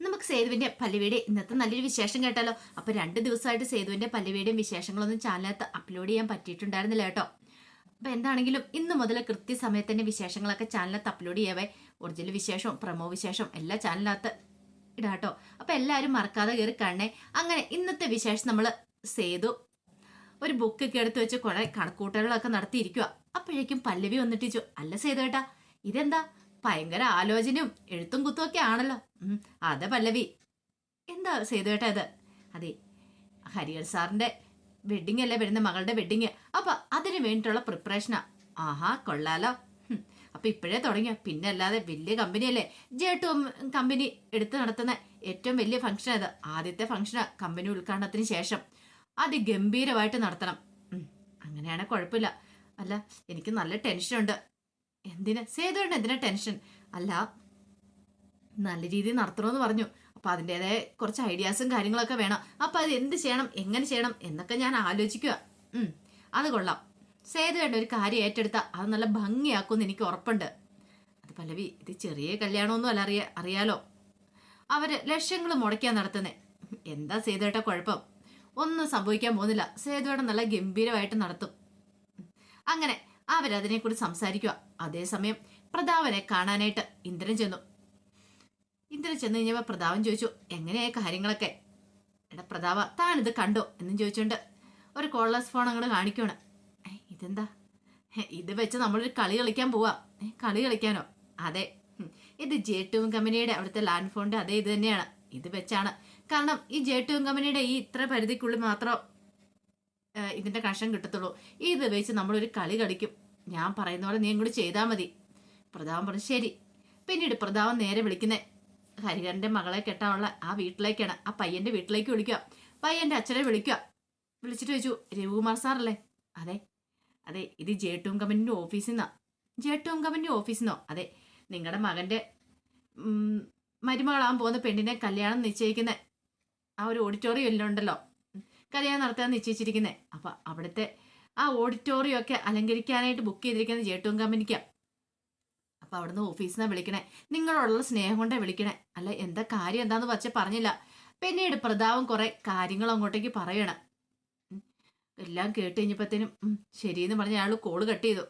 നമുക്ക് സേതുവിന്റെ പല്ലുവീടെ ഇന്നത്തെ നല്ലൊരു വിശേഷം കേട്ടാലോ അപ്പൊ രണ്ട് ദിവസമായിട്ട് സേതുവിന്റെ പല്ലുവീടെയും വിശേഷങ്ങളൊന്നും ചാനലകത്ത് അപ്ലോഡ് ചെയ്യാൻ പറ്റിയിട്ടുണ്ടായിരുന്നില്ല കേട്ടോ. അപ്പൊ എന്താണെങ്കിലും ഇന്ന് മുതൽ കൃത്യസമയത്ത് തന്നെ വിശേഷങ്ങളൊക്കെ ചാനലകത്ത് അപ്ലോഡ് ചെയ്യാവേ. ഒറിജിനൽ വിശേഷം പ്രമോ വിശേഷം എല്ലാ ചാനലിനകത്ത് ഇടാട്ടോ അപ്പൊ എല്ലാവരും മറക്കാതെ കയറി കാണണേ. അങ്ങനെ ഇന്നത്തെ വിശേഷം നമ്മൾ സേതു ഒരു ബുക്കൊക്കെ എടുത്ത് വെച്ച് കുറെ കണക്കൂട്ടലുകളൊക്കെ നടത്തിയിരിക്കുക അപ്പോഴേക്കും പല്ലവി വന്നിട്ട് ചോദിച്ചു അല്ല സേതു കേട്ടാ ഇതെന്താ? ഭയങ്കര ആലോചനയും എഴുത്തും കുത്തുമൊക്കെ ആണല്ലോ. അതെ പല്ലവി. എന്താ സേതു ഏട്ടാ ഇത്? അതെ ഹരിഹർ സാറിന്റെ വെഡിങ് അല്ലേ വരുന്ന മകളുടെ വെഡിങ് അപ്പൊ അതിന് വേണ്ടിയിട്ടുള്ള പ്രിപ്പറേഷനാ ആഹാ കൊള്ളാലോ. അപ്പൊ ഇപ്പോഴേ തുടങ്ങിയ? പിന്നെ അല്ലാതെ വലിയ കമ്പനിയല്ലേ ജേട്ടു കമ്പനി എടുത്തു നടത്തുന്ന ഏറ്റവും വലിയ ഫംഗ്ഷൻ അത് ആദ്യത്തെ ഫംഗ്ഷനാ കമ്പനി ഉദ്ഘാടനത്തിന് ശേഷം. അതിഗംഭീരമായിട്ട് നടത്തണം. അങ്ങനെയാണെങ്കിൽ അങ്ങനെയാണെ കുഴപ്പമില്ല. അല്ല എനിക്ക് നല്ല ടെൻഷനുണ്ട് എന്തിന്? സേതുവിന് എന്തിനാ ടെൻഷൻ? അല്ല നല്ല രീതിയിൽ നടത്തണമെന്ന് പറഞ്ഞു. അപ്പൊ അതിന്റെതായ കുറച്ച് ഐഡിയാസും കാര്യങ്ങളൊക്കെ വേണം. അപ്പൊ അത് എന്ത് ചെയ്യണം? എങ്ങനെ ചെയ്യണം? എന്നൊക്കെ ഞാൻ ആലോചിക്കുക അത് കൊള്ളാം. സേതുവേണ്ട ഒരു കാര്യം ഏറ്റെടുത്താൽ അത് നല്ല ഭംഗിയാക്കുമെന്ന് എനിക്ക് ഉറപ്പുണ്ട്. അത് പല്ലവി ഇത് ചെറിയ കല്യാണമൊന്നും അല്ല അറിയ അറിയാലോ? അവർ ലക്ഷങ്ങൾ മുടക്കിയാ നടത്തുന്നേ. എന്താ സേതുവേട്ട കുഴപ്പം? ഒന്നും സംഭവിക്കാൻ പോകുന്നില്ല. സേതുവേട്ട നല്ല ഗംഭീരമായിട്ട് നടത്തും. അങ്ങനെ അവരതിനെക്കുറിച്ച് സംസാരിക്കുക. അതേസമയം പ്രതാപനെ കാണാനായിട്ട് ഇന്ദ്രൻ ചെന്നു. ഇന്ദ്രൻ ചെന്ന് കഴിഞ്ഞപ്പോൾ പ്രതാപൻ ചോദിച്ചു എങ്ങനെയായ കാര്യങ്ങളൊക്കെ? എടാ പ്രതാപ താനിത് കണ്ടോ? എന്നും ചോദിച്ചുകൊണ്ട് ഒരു കോളേഴ്സ് ഫോൺ അങ്ങോട്ട് കാണിക്കുവാണ്. ഇതെന്താ? ഇത് വെച്ച് നമ്മളൊരു കളി കളിക്കാൻ പോവാ. കളി കളിക്കാനോ? അതെ. ഇത് ജെ ടു കമ്പനിയുടെ അവിടുത്തെ ലാൻഡ് ഫോണിന്റെ അതേ ഇത് തന്നെയാണ്. ഇത് വെച്ചാണ്. കാരണം ഈ ജെ ടു കമ്പനിയുടെ ഈ ഇത്ര പരിധിക്കുള്ളിൽ മാത്രം ഏ, കണക്ഷൻ കഷം കിട്ടത്തുള്ളൂ. ഇത് വെച്ച് നമ്മളൊരു കളി കളിക്കും. ഞാൻ പറയുന്ന പോലെ നീ കൂടി ചെയ്താൽ മതി. പ്രതാപം പറഞ്ഞു ശരി. പിന്നീട് പ്രതാപം നേരെ വിളിക്കുന്നേ. ഹരിഹരന്റെ മകളെ കെട്ടാനുള്ള ആ വീട്ടിലേക്കാണ്. ആ പയ്യന്റെ വീട്ടിലേക്ക് വിളിക്കുക. പയ്യന്റെ അച്ഛനെ വിളിക്കുക. വിളിച്ചിട്ട് ചോദിച്ചു രവികുമാർ സാറല്ലേ? അതെ. അതെ ഇത് ജേട്ടൂം കമ്പനിന്റെ ഓഫീസിൽ നിന്നാ. ജേട്ടൂം കമ്പനിന്റെ ഓഫീസിൽ നിന്നോ? അതെ. നിങ്ങളുടെ മകന്റെ മരുമകളാകാൻ പോകുന്ന പെണ്ണിനെ കല്യാണം നിശ്ചയിക്കുന്ന ആ ഒരു ഓഡിറ്റോറിയം എല്ലാം ഉണ്ടല്ലോ. കല്യാണം നടത്താൻ നിശ്ചയിച്ചിരിക്കുന്നത് അപ്പം അവിടുത്തെ ആ ഓഡിറ്റോറിയം ഒക്കെ അലങ്കരിക്കാനായിട്ട് ബുക്ക് ചെയ്തിരിക്കുന്നത് ജേട്ടൂം കമ്പനിക്കാ അപ്പം അവിടുന്ന് ഓഫീസിൽ നിന്നാണ് വിളിക്കണേ. നിങ്ങളോടുള്ള സ്നേഹം കൊണ്ടേ വിളിക്കണേ. അല്ല എന്താ കാര്യം എന്താണെന്ന് വച്ച പറഞ്ഞില്ല. പിന്നീട് പ്രതാവും കുറേ കാര്യങ്ങൾ അങ്ങോട്ടേക്ക് പറയണം. എല്ലാം കേട്ട് കഴിഞ്ഞപ്പോഴത്തേനും ശരിയെന്ന് പറഞ്ഞ് അയാൾ കോൾ കട്ട് ചെയ്തു.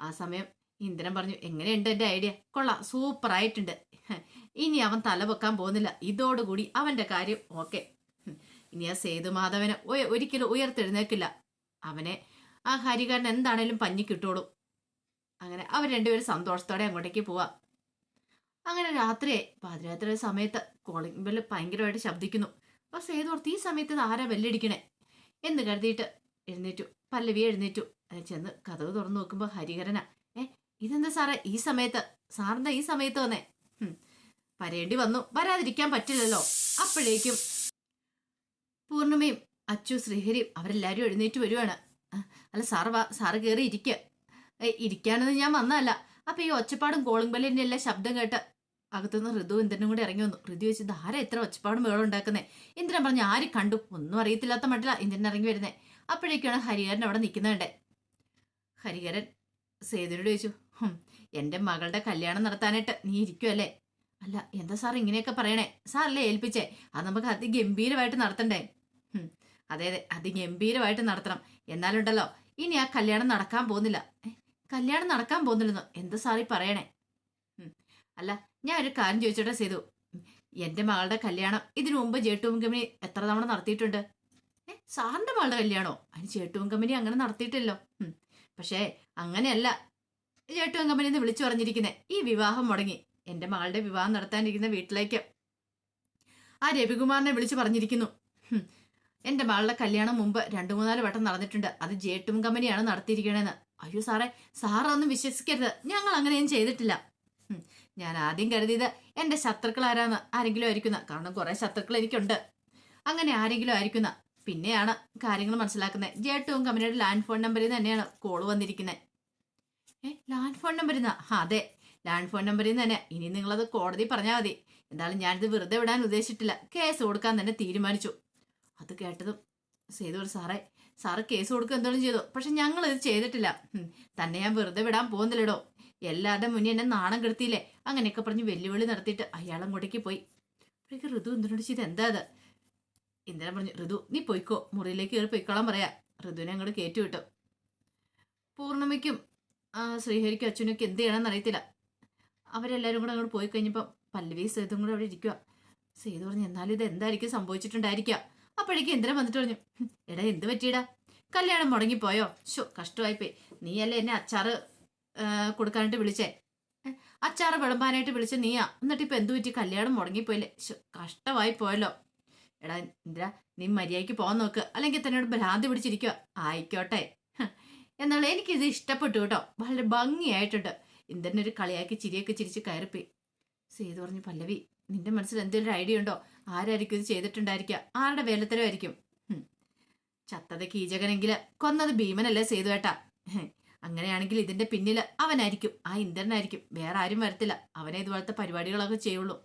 ആ സമയം ഇന്ദ്രൻ പറഞ്ഞു എങ്ങനെയുണ്ട് എന്റെ ഐഡിയ? കൊള്ളാം സൂപ്പറായിട്ടുണ്ട്. ഇനി അവൻ തല വെക്കാൻ പോകുന്നില്ല. ഇതോടുകൂടി അവന്റെ കാര്യം ഓക്കെ. ഇനി ആ സേതുമാധവനെ ഒരിക്കലും ഉയർത്തെഴുന്നേക്കില്ല അവനെ ആ ഹരികാരൻ എന്താണേലും പഞ്ഞി കിട്ടോളൂ. അങ്ങനെ അവർ രണ്ടുപേരും സന്തോഷത്തോടെ അങ്ങോട്ടേക്ക് പോവാം. അങ്ങനെ രാത്രിയെ പാതിരാത്രി സമയത്ത് കോളിംഗ് ബെല്ല് ഭയങ്കരമായിട്ട് ശബ്ദിക്കുന്നു. അപ്പൊ സേതു ഓർത്ത് ഈ സമയത്ത് ആരാ ബെല്ലടിക്കണേ? എന്ന് കരുതിയിട്ട് എഴുന്നേറ്റു. പല്ലവി എഴുന്നേറ്റു. ചെന്ന് കഥവ് തുറന്നു നോക്കുമ്പോൾ ഹരിഹരനാ ഏ ഇതെന്താ സാറേ ഈ സമയത്ത്? സാറിന്റെ ഈ സമയത്ത് വന്നേ? വരേണ്ടി വന്നു. വരാതിരിക്കാൻ പറ്റില്ലല്ലോ. അപ്പോഴേക്കും പൂർണിമയും അച്ചു ശ്രീഹരിയും അവരെല്ലാവരും എഴുന്നേറ്റ് വരുവാണ്. അല്ല സാറ് വാ സാറ് കയറി ഇരിക്കുക ഇരിക്കാനൊന്നും ഞാൻ വന്നതല്ല. അപ്പൊ ഈ ഒച്ചപ്പാടും കോളിംഗ് ബെല്ലിന്റെ എല്ലാം ശബ്ദം കേട്ട് അകത്തുനിന്ന് ഋതു ഇന്ദ്രനും കൂടെ ഇറങ്ങി വന്നു. ഋതു വെച്ച് ധാര എത്ര ഒച്ചപ്പാടും വേളം ഉണ്ടാക്കുന്നേ? ഇന്ദ്രൻ പറഞ്ഞു? ആര് കണ്ടു? ഒന്നും അറിയത്തില്ലാത്ത മട്ടില ഇന്ദ്രൻ ഇറങ്ങി വരുന്നേ. അപ്പോഴേക്കാണ് ഹരിഹരൻ അവിടെ നിൽക്കുന്നതേ ഹരിഹരൻ സേതുരോട് ചോദിച്ചു എന്റെ മകളുടെ കല്യാണം നടത്താനായിട്ട് നീ ഇരിക്കുമല്ലേ അല്ല എന്താ സാർ ഇങ്ങനെയൊക്കെ പറയണേ? സാറല്ലേ ഏൽപ്പിച്ചേ? അത് നമുക്ക് അതിഗംഭീരമായിട്ട് നടത്തണ്ടേ? അതെ അതെ. അതിഗംഭീരമായിട്ട് നടത്തണം. എന്നാലുണ്ടല്ലോ ഇനി ആ കല്യാണം നടക്കാൻ പോകുന്നില്ല. കല്യാണം നടക്കാൻ പോകുന്നില്ലെന്നോ? എന്താ സാറി പറയണേ? അല്ല ഞാൻ ഒരു കാര്യം ചോദിച്ചോട്ടെ സേതു. എന്റെ മകളുടെ കല്യാണം ഇതിനു മുമ്പ് ജേട്ടുവും കമ്പനി എത്ര തവണ നടത്തിയിട്ടുണ്ട്? ഏ സാറിന്റെ മകളുടെ കല്യാണോ? അതിന് ജേട്ടുവും കമ്പനി അങ്ങനെ നടത്തിയിട്ടില്ലല്ലോ പക്ഷേ അങ്ങനെയല്ല. ജേട്ടുവും കമ്പനി എന്ന് വിളിച്ചു പറഞ്ഞിരിക്കുന്നത് ഈ വിവാഹം മുടങ്ങി. എന്റെ മകളുടെ വിവാഹം നടത്താനിരിക്കുന്ന വീട്ടിലേക്ക് ആ രവികുമാറിനെ വിളിച്ചു പറഞ്ഞിരിക്കുന്നു. എന്റെ മകളുടെ കല്യാണം മുമ്പ് രണ്ടു മൂന്നാൽ വട്ടം നടന്നിട്ടുണ്ട്. അത് ജേട്ടും കമ്പനിയാണ് നടത്തിയിരിക്കണേന്ന്. അയ്യോ സാറേ സാറൊന്നും വിശ്വസിക്കരുത്. ഞങ്ങൾ അങ്ങനെയൊന്നും ചെയ്തിട്ടില്ല. ഞാൻ ആദ്യം കരുതിയത് എന്റെ ശത്രുക്കൾ ആരാന്ന് ആരെങ്കിലും ആയിരിക്കുന്ന. കാരണം കുറെ ശത്രുക്കൾ എനിക്കുണ്ട്. അങ്ങനെ ആരെങ്കിലും ആയിരിക്കുന്ന. പിന്നെയാണ് കാര്യങ്ങൾ മനസ്സിലാക്കുന്നത്. ജേട്ടും കമ്പനിയുടെ ലാൻഡ് ഫോൺ നമ്പറിൽ തന്നെയാണ് കോൾ വന്നിരിക്കുന്നത് ഏ ലാൻഡ് ഫോൺ നമ്പറിൽ നിന്നാ? അതെ. ലാൻഡ് ഫോൺ നമ്പറിൽ നിന്ന് തന്നെ. ഇനി നിങ്ങളത് കോടതി പറഞ്ഞാൽ മതി. എന്തായാലും ഞാനിത് വെറുതെ വിടാൻ ഉദ്ദേശിച്ചിട്ടില്ല. കേസ് കൊടുക്കാൻ തന്നെ തീരുമാനിച്ചു. അത് കേട്ടതും സേതു പറഞ്ഞു, സാറേ സാറ് കേസ് കൊടുക്കുക എന്തോലും ചെയ്തു. പക്ഷെ ഞങ്ങൾ ഇത് ചെയ്തിട്ടില്ല. തന്നെ ഞാൻ വെറുതെ വിടാൻ പോകുന്നില്ലടോ. എല്ലാവരുടെ മുന്നേ എന്നെ നാണം കെടുത്തിയില്ലേ? അങ്ങനെയൊക്കെ പറഞ്ഞ് വെല്ലുവിളി നടത്തിയിട്ട് അയാളും കൊടുക്കി പോയി. അപ്പോഴേക്ക് ഋതു ഇന്ദ്രനോട് ചെയ്ത്? എന്താ അത്? ഇന്ദ്രൻ പറഞ്ഞു ഋതു നീ പോയിക്കോ. മുറിയിലേക്ക് കയറി പൊയ്ക്കോളാൻ പറയാ. ഋതുവിനെ അങ്ങോട്ട് കയറ്റി വിട്ടു. പൂർണിമയ്ക്കും ശ്രീഹരിക്കും അച്ഛനൊക്കെ എന്ത് ചെയ്യണമെന്ന് അറിയത്തില്ല. അവരെല്ലാവരും കൂടെ അങ്ങോട്ട് പോയി കഴിഞ്ഞപ്പോൾ പല്ലവി സേതും കൂടെ അവിടെ ഇരിക്കുക സേതു പറഞ്ഞു എന്നാലും ഇത് എന്തായിരിക്കും സംഭവിച്ചിട്ടുണ്ടായിരിക്കുക? അപ്പോഴേക്കും ഇന്ദ്രൻ വന്നിട്ട് പറഞ്ഞു എടാ എന്ത് പറ്റിയടാ? കല്യാണം മുടങ്ങിപ്പോയോ? ഷോ കഷ്ടമായിപ്പോയി. നീയല്ലേ എന്നെ അച്ചാറ് കൊടുക്കാനായിട്ട് വിളിച്ചേ? അച്ചാറ് വിളമ്പാനായിട്ട് വിളിച്ച നീയാ. എന്നിട്ട് ഇപ്പൊ എന്തു പറ്റി? കല്യാണം മുടങ്ങിപ്പോയില്ലേ? കഷ്ടമായി പോയല്ലോ എടാ ഇന്ദ്ര നീ മര്യാദയ്ക്ക് പോകാൻ നോക്ക്. അല്ലെങ്കിൽ തന്നോട് ഭ്രാന്തി പിടിച്ചിരിക്കുക ആയിക്കോട്ടെ. എന്നാൽ എനിക്കിത് ഇഷ്ടപ്പെട്ടു കേട്ടോ. വളരെ ഭംഗിയായിട്ടുണ്ട്. ഇന്ദ്രനൊരു കളിയാക്കി ചിരിയൊക്കെ ചിരിച്ച് കയറിപ്പോയി. സേതു പറഞ്ഞു പല്ലവി നിന്റെ മനസ്സിൽ എന്തെങ്കിലും ഐഡിയ ഉണ്ടോ? ആരായിരിക്കും ഇത് ചെയ്തിട്ടുണ്ടായിരിക്കുക? ആരുടെ വേലത്തരമായിരിക്കും. ചത്തത് കീചകനെങ്കിൽ കൊന്നത് ഭീമനല്ലേ സേതു ഏട്ടാ? അങ്ങനെയാണെങ്കിൽ ഇതിന്റെ പിന്നിൽ അവനായിരിക്കും. ആ ഇന്ദ്രനായിരിക്കും. വേറെ ആരും വരത്തില്ല. അവനെ ഇതുപോലത്തെ പരിപാടികളൊക്കെ ചെയ്യുള്ളൂ.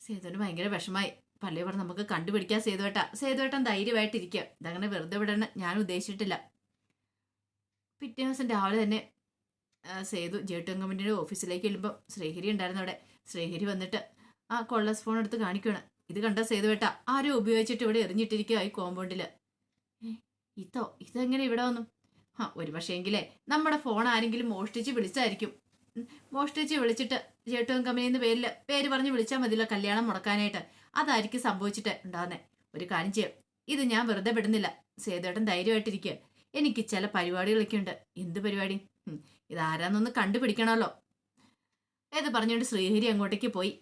സേതുവിന് ഭയങ്കര വിഷമായി. പള്ളി പറഞ്ഞ് നമുക്ക് കണ്ടുപിടിക്കാൻ സേതുവേട്ട സേതുവേട്ടൻ ധൈര്യമായിട്ടിരിക്കുക ഇതങ്ങനെ വെറുതെ വിടണം ഞാൻ ഉദ്ദേശിച്ചിട്ടില്ല. പിറ്റേ ദിവസം രാവിലെ തന്നെ സേതു ജേട്ടൻ കമ്പനിയുടെ ഓഫീസിലേക്ക് ചെല്ലുമ്പോൾ ശ്രീഹരി ഉണ്ടായിരുന്നു അവിടെ. ശ്രീഹരി വന്നിട്ട് ആ കൊള്ളസ് ഫോൺ എടുത്ത് കാണിക്കുകയാണ് ഇത് കണ്ട സേതുവേട്ട ആരും ഉപയോഗിച്ചിട്ട് ഇവിടെ എറിഞ്ഞിട്ടിരിക്കുക ഈ കോമ്പൗണ്ടിൽ ഇതോ ഇതെങ്ങനെ ഇവിടെ വന്നു? ആ ഒരു പക്ഷേങ്കിലേ നമ്മുടെ ഫോൺ ആരെങ്കിലും മോഷ്ടിച്ച് വിളിച്ചായിരിക്കും. മോഷ്ടിച്ച് വിളിച്ചിട്ട് ജേട്ടുവൻ കമ്പനിന്ന് പേരിൽ പേര് പറഞ്ഞ് വിളിച്ചാൽ മതിയല്ലോ കല്യാണം മുടക്കാനായിട്ട്. അതായിരിക്കും സംഭവിച്ചിട്ട് ഉണ്ടാകുന്നേ ഒരു കാര്യം ചെയ്യാം ഇത് ഞാൻ വെറുതെ വിടുന്നില്ല. സേതുവേട്ടൻ ധൈര്യമായിട്ടിരിക്കുക എനിക്ക് ചില പരിപാടികളൊക്കെ ഉണ്ട് എന്ത് പരിപാടി? ഇതാരാന്നൊന്ന് കണ്ടുപിടിക്കണമല്ലോ. ഏത് പറഞ്ഞുകൊണ്ട് ശ്രീഹരി അങ്ങോട്ടേക്ക് പോയി?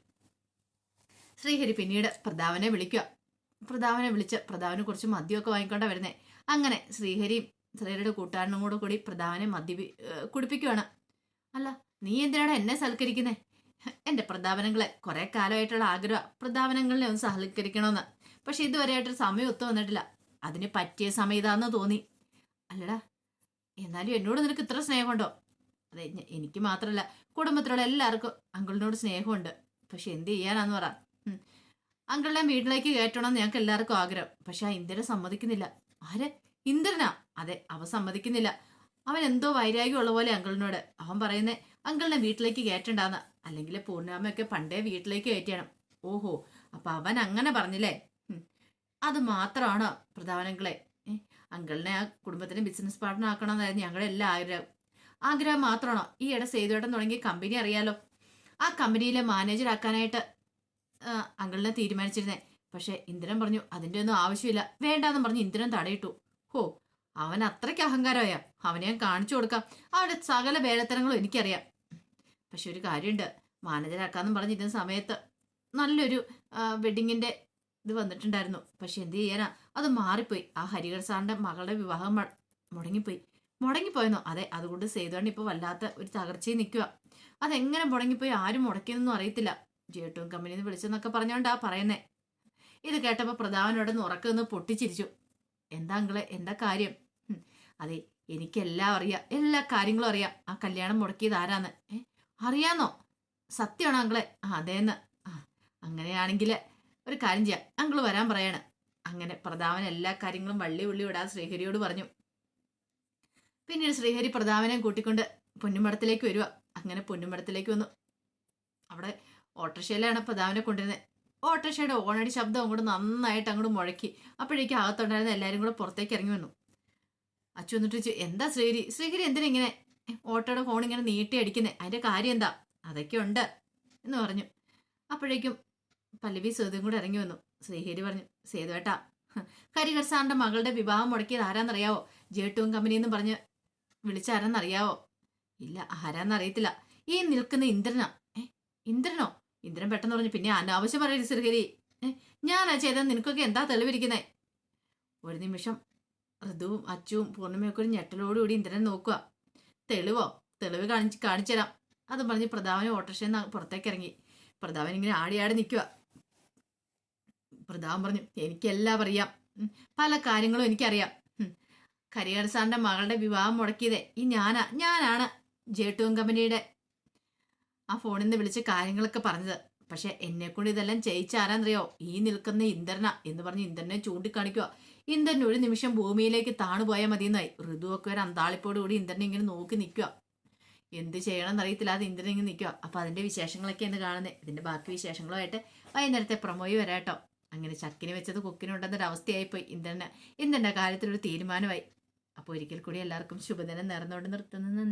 ശ്രീഹരി പിന്നീട് പ്രതാപനെ വിളിക്കുക പ്രതാപനെ വിളിച്ച് പ്രതാപനെ കുറച്ച് മദ്യമൊക്കെ വാങ്ങിക്കൊണ്ടാ വരുന്നേ. അങ്ങനെ ശ്രീഹരിയും ശ്രീഹരിയുടെ കൂട്ടുകാരനും കൂടെ കൂടി പ്രതാപനെ മദ്യ കുടിപ്പിക്കുവാണ്. അല്ല നീ എന്തിനാണ് എന്നെ സൽക്കരിക്കുന്നേ? എന്റെ പ്രതാപനങ്ങളെ കുറേ കാലമായിട്ടുള്ള ആഗ്രഹം. പ്രതാപനങ്ങളെ ഒന്ന് സഹകരിക്കണമെന്ന് പക്ഷെ ഇതുവരെയായിട്ട് സമയം ഒത്തു വന്നിട്ടില്ല. അതിന് പറ്റിയ സമയം തോന്നി. അല്ലടാ എന്നാലും എന്നോട് നിനക്ക് ഇത്ര സ്നേഹമുണ്ടോ? അതെ എനിക്ക് മാത്രമല്ല കുടുംബത്തിലുള്ള എല്ലാവർക്കും അങ്കിളിനോട് സ്നേഹമുണ്ട്. പക്ഷെ എന്ത് ചെയ്യാനാന്ന് പറ. അങ്കിളിനെ വീട്ടിലേക്ക് കയറ്റണം ഞങ്ങൾക്ക് എല്ലാവർക്കും ആഗ്രഹം. പക്ഷെ ആ ഇന്ദ്രൻ സമ്മതിക്കുന്നില്ല. ആര്? ഇന്ദ്രനാ? അതെ അവൻ സമ്മതിക്കുന്നില്ല. അവൻ എന്തോ വൈരാഗ്യമുള്ള പോലെ അങ്കിളിനോട്. അവൻ പറയുന്നേ അങ്കിളിനെ വീട്ടിലേക്ക് കയറ്റണ്ടാന്ന്. അല്ലെങ്കിൽ പൂർണാമയൊക്കെ പണ്ടേ വീട്ടിലേക്ക് കയറ്റണം ഓഹോ അപ്പൊ അവൻ അങ്ങനെ പറഞ്ഞില്ലേ. അത് മാത്രമാണ് പ്രധാനങ്ങളെ അങ്കിളിനെ ആ കുടുംബത്തിന് ബിസിനസ് പാർട്ട്ണർ ആക്കണമെന്നായിരുന്നു ഞങ്ങളുടെ എല്ലാ ആഗ്രഹം. ആഗ്രഹം മാത്രമാണോ? ഈ ഇട സേതുവേട്ടൻ തുടങ്ങിയ കമ്പനി അറിയാലോ. ആ കമ്പനിയിലെ മാനേജർ ആക്കാനായിട്ട് അങ്കളിനെ തീരുമാനിച്ചിരുന്നേ. പക്ഷെ ഇന്ദ്രൻ പറഞ്ഞു അതിന്റെ ഒന്നും ആവശ്യമില്ല. വേണ്ടാന്ന് പറഞ്ഞ് ഇന്ദ്രൻ തടയിട്ടു. ഹോ അവൻ അത്രയ്ക്ക് അഹങ്കാരമായ? അവനെ ഞാൻ കാണിച്ചു കൊടുക്കാം. അവന്റെ സകല വേലത്തരങ്ങളും എനിക്കറിയാം. പക്ഷെ ഒരു കാര്യമുണ്ട്. മാനേജരാക്കാന്നും പറഞ്ഞിരുന്ന സമയത്ത് നല്ലൊരു വെഡിങ്ങിന്റെ ഇത് വന്നിട്ടുണ്ടായിരുന്നു. പക്ഷെ എന്ത് ചെയ്യാനാ? അത് മാറിപ്പോയി. ആ ഹരിഹർ സാറിന്റെ മകളുടെ വിവാഹം മുടങ്ങിപ്പോയി. മുടങ്ങിപ്പോയെന്നോ? അതെ അതുകൊണ്ട് സേതുവാണ് ഇപ്പോൾ വല്ലാത്ത ഒരു തകർച്ചയിൽ നിൽക്കുക അതെങ്ങനെ മുടങ്ങിപ്പോയി? ആരും മുടക്കിയതെന്നും അറിയത്തില്ല. ജിയോട്ടും കമ്പനിയിൽ നിന്ന് വിളിച്ചെന്നൊക്കെ പറഞ്ഞോണ്ടാ പറയുന്നേ. ഇത് കേട്ടപ്പോൾ പ്രധാനോടെ ഉറക്കൊന്ന് പൊട്ടിച്ചിരിച്ചു. എന്താ അങ്കിളെ എന്താ കാര്യം? അതെ എനിക്കെല്ലാം അറിയാം. എല്ലാ കാര്യങ്ങളും അറിയാം. ആ കല്യാണം മുടക്കിയത് ആരാന്ന്? ഏ അറിയാന്നോ? സത്യമാണോ അങ്കിളെ? ആ അതേന്ന്. അങ്ങനെയാണെങ്കിൽ ഒരു കാര്യം ചെയ്യാം. അങ്കിൾ വരാൻ പറയാണ്. അങ്ങനെ പ്രതാപൻ എല്ലാ കാര്യങ്ങളും വള്ളി ഉള്ളി വിടാൻ ശ്രീഹരിയോട് പറഞ്ഞു. പിന്നീട് ശ്രീഹരി പ്രതാപനെ കൂട്ടിക്കൊണ്ട് പൊന്നുമടത്തിലേക്ക് വരിക അങ്ങനെ പൊന്നുമടത്തിലേക്ക് വന്നു. അവിടെ ഓട്ടോറിക്ഷയിലാണ് പ്രതാപനെ കൊണ്ടിരുന്നത് ഓട്ടോറിക്ഷയുടെ ഓണടി ശബ്ദം അങ്ങോട്ട് നന്നായിട്ട് അങ്ങോട്ട് മുഴക്കി. അപ്പോഴേക്കും അകത്തുണ്ടായിരുന്ന എല്ലാവരും കൂടെ പുറത്തേക്ക് ഇറങ്ങി വന്നു. അച്ചു വന്നിട്ട് എന്താ ശ്രീഹരി? ശ്രീഹരി എന്തിനാ ഇങ്ങനെ ഓട്ടോയുടെ ഫോൺ ഇങ്ങനെ നീട്ടി അടിക്കുന്നത് അതിന്റെ കാര്യം എന്താ? അതൊക്കെ ഉണ്ട്. എന്ന് പറഞ്ഞു. അപ്പോഴേക്കും പല്ലവി സേതുവും കൂടെ ഇറങ്ങി വന്നു. ശ്രീഹരി പറഞ്ഞു സേതുവേട്ടാ കരിഹർ സാറിന്റെ മകളുടെ വിവാഹം മുടക്കിയത് ആരാന്നറിയാവോ? ജേട്ടുവും കമ്പനിയെന്നും പറഞ്ഞ് വിളിച്ചാരാന്നറിയാവോ? ഇല്ല ആരാന്നറിയത്തില്ല. ഈ നിൽക്കുന്ന ഇന്ദ്രനാ? ഏ ഇന്ദ്രനോ? ഇന്ദ്രൻ പെട്ടെന്ന് പറഞ്ഞു പിന്നെ അനാവശ്യം പറയരുത് ശ്രീഹരി ഞാനാ ചെയ്തത് നിനക്കൊക്കെ എന്താ തെളിവിരിക്കുന്നേ? ഒരു നിമിഷം ഋതുവും അച്ചുവും പൂർണിമയൊക്കെ ഒരു ഞെട്ടലോടുകൂടി ഇന്ദ്രനെ നോക്കുക. തെളിവോ? തെളിവ് കാണിച്ച് കാണിച്ചു തരാം അതും പറഞ്ഞ് പ്രതാപന് ഓട്ടോറിക്ഷയിൽ പുറത്തേക്ക് ഇറങ്ങി പ്രതാപൻ ഇങ്ങനെ ആടി ആടി നിൽക്കുക. പ്രതാപൻ പറഞ്ഞു എനിക്കെല്ലാം അറിയാം പല കാര്യങ്ങളും എനിക്കറിയാം. കരിയർ സാറിന്റെ മകളുടെ വിവാഹം മുടക്കിയതേ. ഈ ഞാനാ ഞാനാണ് ജേട്ടുവൻ കമ്പനിയുടെ ആ ഫോണിൽ നിന്ന് വിളിച്ച് കാര്യങ്ങളൊക്കെ പറഞ്ഞത്. പക്ഷെ എന്നെ കൊണ്ട് ഇതെല്ലാം ചെയ്യിച്ചാരാന്നറിയോ? ഈ നിൽക്കുന്ന ഇന്ദ്രന എന്ന് പറഞ്ഞ് ഇന്ദ്രനെ ചൂണ്ടിക്കാണിക്കുക. ഇന്ദ്രൻ ഒരു നിമിഷം ഭൂമിയിലേക്ക് താണു പോയാൽ മതിയെന്നായി. ഋതുവൊക്കെ ഒരു അന്താളിപ്പോടുകൂടി ഇന്ദ്രനെ ഇങ്ങനെ നോക്കി നിൽക്കുക. എന്ത് ചെയ്യണമെന്ന് അത് ഇന്ദ്രൻ ഇങ്ങനെ നിൽക്കുക. അപ്പൊ അതിന്റെ വിശേഷങ്ങളൊക്കെ എന്ന് കാണുന്നത് ഇതിന്റെ ബാക്കി വിശേഷങ്ങളുമായിട്ട് വൈകുന്നേരത്തെ പ്രൊമോയി വരാട്ടോ. അങ്ങനെ ചക്കിന് വെച്ചത് കുക്കിനുണ്ടെന്നൊരു അവസ്ഥയായിപ്പോയി ഇന്ദ്രന്. ഇന്ദ്രന്റെ കാര്യത്തിലൊരു തീരുമാനമായി. അപ്പോൾ ഒരിക്കൽ കൂടി എല്ലാവർക്കും ശുഭദിനം നേർന്നുകൊണ്ട് നിർത്തുന്നു.